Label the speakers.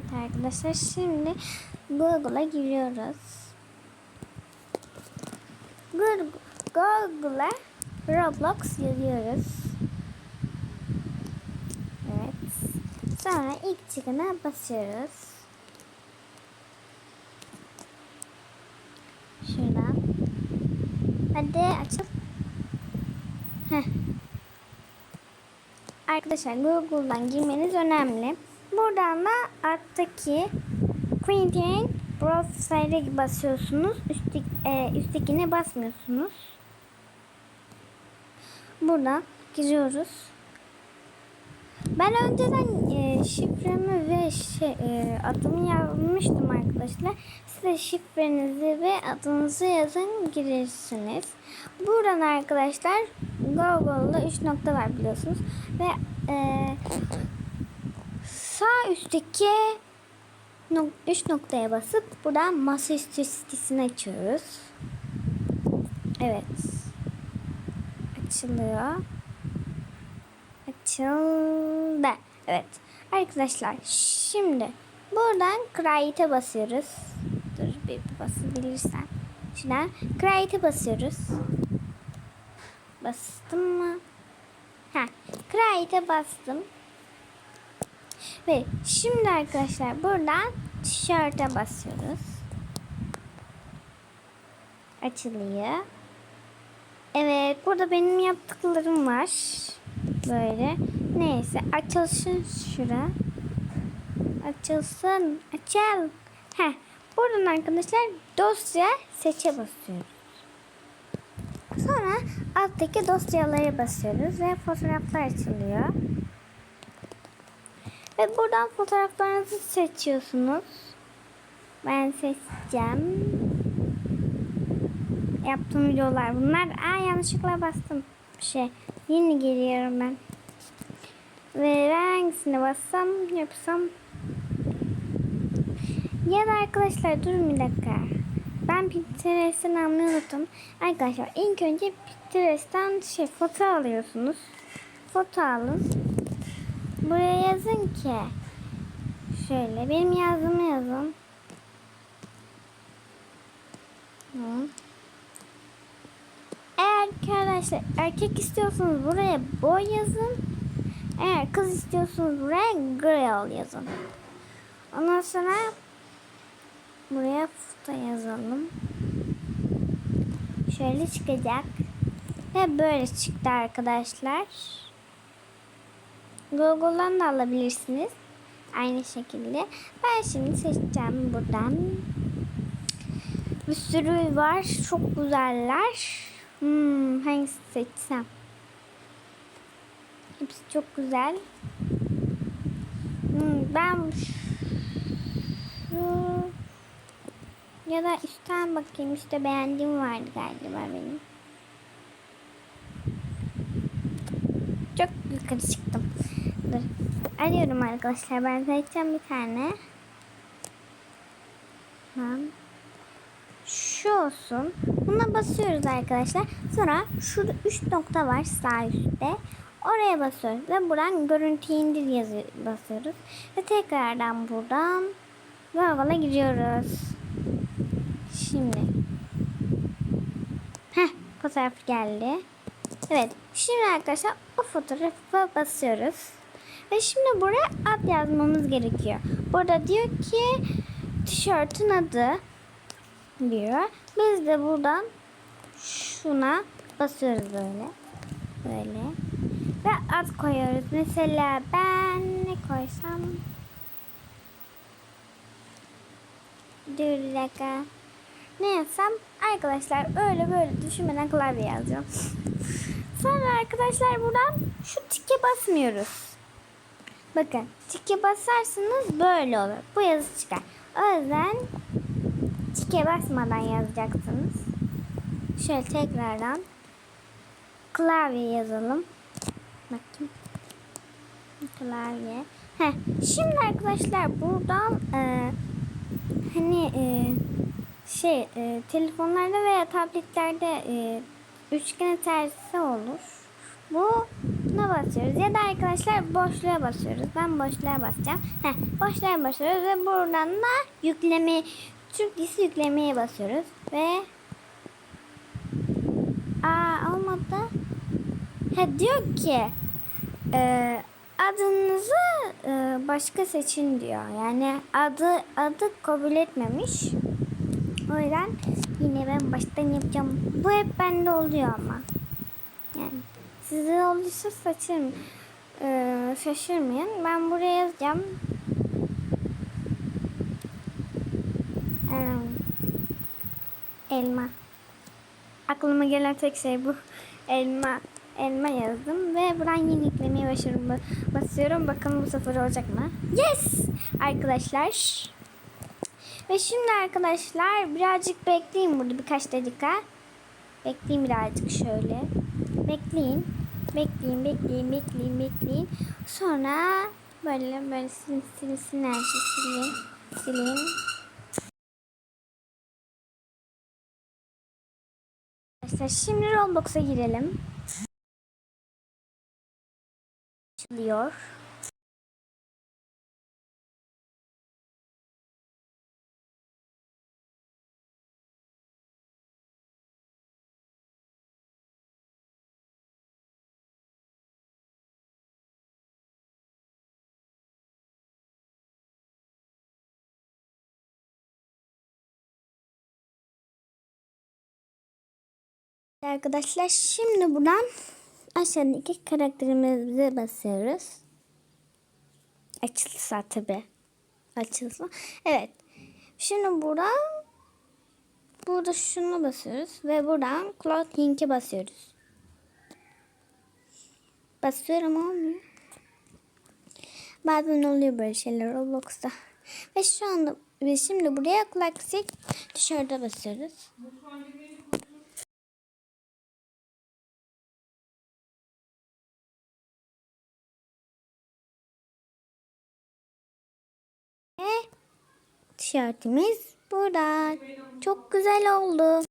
Speaker 1: Evet arkadaşlar şimdi Google'a giriyoruz. Google- Google'a Roblox yazıyoruz. Evet. Sonra ilk çıkana basıyoruz. Şuradan. Hadi açıl. Heh. Arkadaşlar Google'dan girmeniz önemli. Buradan da alttaki Quentin Browser'e basıyorsunuz. Üstteki, e, üsttekine basmıyorsunuz. Buradan giriyoruz. Ben önceden e, şifremi ve şey, e, adımı yazmıştım arkadaşlar. Size şifrenizi ve adınızı yazın girirsiniz. Buradan arkadaşlar Google'da 3 nokta var biliyorsunuz. Ve e, sağ üstteki 3 noktaya basıp buradan masaüstü sitesini açıyoruz. Evet. Açılıyor. Açıldı. Evet. Arkadaşlar şimdi buradan Create'e basıyoruz. Dur bir basabilirsem. Şuradan Create'e basıyoruz. Bastım mı? Ha, Create'e bastım. Ve şimdi arkadaşlar buradan tişörte basıyoruz. Açılıyor. Evet burada benim yaptıklarım var. Böyle. Neyse açılsın şura. Açılsın. Açıl. Heh. Buradan arkadaşlar dosya seçe basıyoruz. Sonra alttaki dosyaları basıyoruz ve fotoğraflar açılıyor. Ve buradan fotoğraflarınızı seçiyorsunuz. Ben seçeceğim. Yaptığım videolar bunlar. Aa yanlışlıkla bastım. Bir şey. Yeni geliyorum ben. Ve ben hangisine bassam yapsam. Ya da arkadaşlar durun bir dakika. Ben Pinterest'ten almayı unuttum. Arkadaşlar ilk önce Pinterest'ten şey foto alıyorsunuz. Foto alın. Buraya yazın ki şöyle benim yazdığımı yazın. Hı. Eğer arkadaşlar erkek istiyorsanız buraya boy yazın. Eğer kız istiyorsanız buraya girl yazın. Ondan sonra buraya foto yazalım. Şöyle çıkacak. Ve böyle çıktı arkadaşlar. Google'dan da alabilirsiniz. Aynı şekilde. Ben şimdi seçeceğim buradan. Bir sürü var. Çok güzeller. Hmm, hangisini seçsem? Hepsi çok güzel. Hmm, ben şu ya da üstten bakayım. İşte beğendiğim vardı galiba benim. Çok yukarı çıktım. Dur. Arıyorum arkadaşlar. Ben seçeceğim bir tane. Tamam. Şu olsun. Buna basıyoruz arkadaşlar. Sonra şurada 3 nokta var sağ üstte. Oraya basıyoruz ve buradan görüntü indir yazı basıyoruz. Ve tekrardan buradan Google'a giriyoruz. Şimdi. Heh fotoğraf geldi. Evet. Şimdi arkadaşlar o fotoğrafa basıyoruz. Ve şimdi buraya ad yazmamız gerekiyor. Burada diyor ki tişörtün adı diyor. Biz de buradan şuna basıyoruz böyle. Böyle. Ve ad koyuyoruz. Mesela ben ne koysam? Dur bir dakika. Ne yazsam? Arkadaşlar öyle böyle düşünmeden klavye yazacağım. Sonra arkadaşlar buradan şu tike basmıyoruz. Bakın tike basarsanız böyle olur. Bu yazı çıkar. O yüzden tike basmadan yazacaksınız. Şöyle tekrardan klavye yazalım. Bakayım. Klavye. Heh. Şimdi arkadaşlar buradan e, hani e, şey e, telefonlarda veya tabletlerde e, üçgen tersi olur. Bu buna basıyoruz. Ya da arkadaşlar boşluğa basıyoruz. Ben boşluğa basacağım. Heh, boşluğa basıyoruz ve buradan da yükleme, Türk dizisi yüklemeye basıyoruz. Ve Aa olmadı. Ha diyor ki e, adınızı e, başka seçin diyor. Yani adı adı kabul etmemiş. O yüzden yine ben baştan yapacağım. Bu hep bende oluyor ama. Yani size olduysa şaşırmayın. Ee, şaşırmayın. Ben buraya yazacağım. Ee, elma. Aklıma gelen tek şey bu. Elma. Elma yazdım ve buradan yeni yüklemeye başarım basıyorum. Bakalım bu sefer olacak mı? Yes! Arkadaşlar. Ve şimdi arkadaşlar birazcık bekleyin burada birkaç dakika. Bekleyin birazcık şöyle. Bekleyin. Bekleyin, bekleyin, bekleyin, bekleyin. Sonra böyle böyle silin, silin, silin, silin, silin. Arkadaşlar şimdi Roblox'a girelim. Açılıyor. Arkadaşlar şimdi buradan aşağıdaki karakterimize basıyoruz. Açılsa tabi. Açılsa. Evet. Şimdi buradan burada şunu basıyoruz ve buradan clothing'e basıyoruz. Basıyorum olmuyor. Bazen oluyor böyle şeyler Roblox'ta. Ve şu anda ve şimdi buraya classic tişörte basıyoruz. Tişörtümüz burada. Çok güzel oldu.